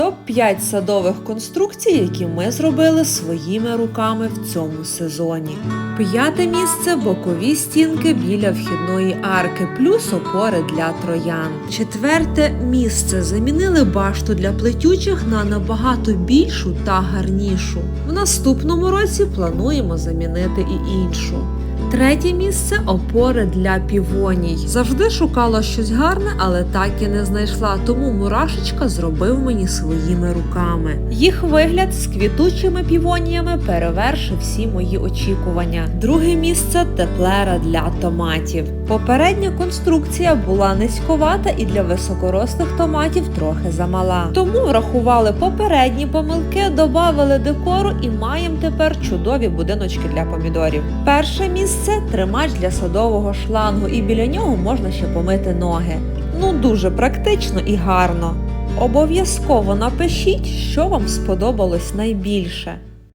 топ-5 садових конструкцій, які ми зробили своїми руками в цьому сезоні. П'яте місце бокові стінки біля вхідної арки, плюс опори для троян. Четверте місце замінили башту для плетючих на набагато більшу та гарнішу. В наступному році плануємо замінити і іншу. Третє місце опори для півоній. Завжди шукала щось гарне, але так і не знайшла, тому мурашечка зробив мені своїми руками. Їх вигляд з квітучими півоніями перевершив всі мої очікування. Друге місце теплера для томатів. Попередня конструкція була низьковата і для високорослих томатів трохи замала. Тому врахували попередні помилки, додали декору і маємо тепер чудові будиночки для помідорів. Перше місце тримач для садового шлангу, і біля нього можна ще помити ноги. Ну дуже практично і гарно. Обов'язково напишіть, що вам сподобалось найбільше.